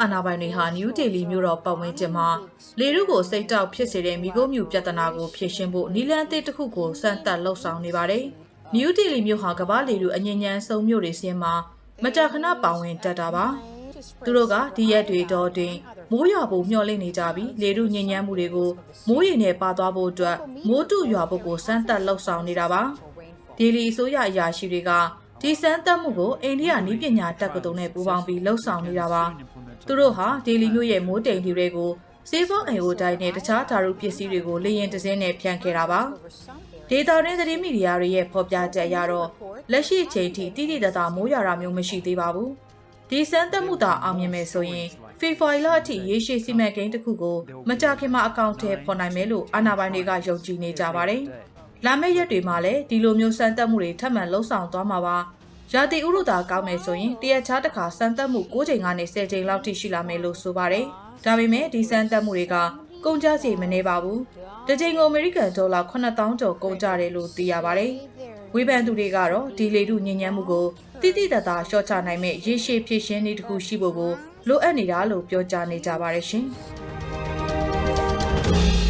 အာဏာပိုင်တွေဟာနယူးဒေလီမြို့တော်ပတ်ဝန်းကျင်မှာလေထုကိုစိတ်တောက်ဖြစ်စေတဲ့မိခိုးမြူပြဿနာကိုဖြေရှင်းဖို့နီလန်အသစ်တစ်ခုကိုစမ်းသပ်လှုပ်ဆောင်နေပါတယ်။နယူးဒေလီမြို့ဟာကမ္ဘာလေထုအငြင်းညမ်းဆုံးမြို့တွေစင်းမှာမကြာခဏပါဝင်တတ်တာပါ။သူတို့ကဒီရက်တွေတော့တွင်မိုးရွာဖို့မျှော်လင့်နေကြပြီးလေထုညဉ့်ညမ်းမှုတွေကိုမိုးရေနဲ့ပါသွားဖို့အတွက်မိုးတုရွာဖို့ကိုစမ်းသပ်လှုပ်ဆောင်နေတာပါ။ဒေလီအစိုးရအရာရှိတွေကဒီစမ်းသပ်မှုကိုအိန္ဒိယနည်းပညာတက္ကသိုလ်နဲ့ပူးပေါင်းပြီးလှုပ်ဆောင်နေတာပါ။ သူတို့ဟာဒေလီမြို့ရဲ့မိုးတိမ်တွေကိုစေဖောအိုင်အိုတိုင်းနဲ့တခြားဓာတုပစ္စည်းတွေကိုလေရင်တစင်းနဲ့ဖြန့်ခဲ့တာပါ။ဒေတာရင်းသတင်းမီဒီယာတွေရဲ့ဖော်ပြချက်အရတော့လက်ရှိအချိန်ထိတိတိတသားမိုးရွာတာမျိုးမရှိသေးပါဘူး။ဒီစမ်းသပ်မှုသာအောင်မြင်မယ်ဆိုရင်ဖေဖော်ဝါရီလအထိရေရှည်စီမံကိန်းတစ်ခုကိုမကြာခင်မှာအကောင့်ထဲပေါ်နိုင်မယ်လို့အာဏာပိုင်တွေကယုံကြည်နေကြပါတယ်။လာမယ့်ရက်တွေမှာလည်းဒီလိုမျိုးစမ်းသပ်မှုတွေထပ်မံလှုပ်ဆောင်သွားမှာပါ။ ရာသီဥတုသာကောင်းမယ်ဆိုရင်တရက်ခြားတစ်ခါစမ်းသပ်မှု9ချိန်ကနေ10ချိန်လောက်ထိရှိလာမယ်လို့ဆိုပါတယ်။ဒါပေမဲ့ဒီစမ်းသပ်မှုတွေကကုန်ကျစရိတ်မနေပါဘူး။တစ်ချိန်ကိုအမေရိကန်ဒေါ်လာ9000ကျော်ကုန်ကျတယ်လို့သိရပါတယ်။ဝေဖန်သူတွေကတော့ဒီလေထုညဉ့်ညမ်းမှုကိုတိတိတတ်တာရှော့ချနိုင်မဲ့ရေရှည်ဖြစ်ရှင်းနည်းတစ်ခုရှိဖို့ကိုလိုအပ်နေတာလို့ပြောကြားနေကြပါတယ်ရှင်။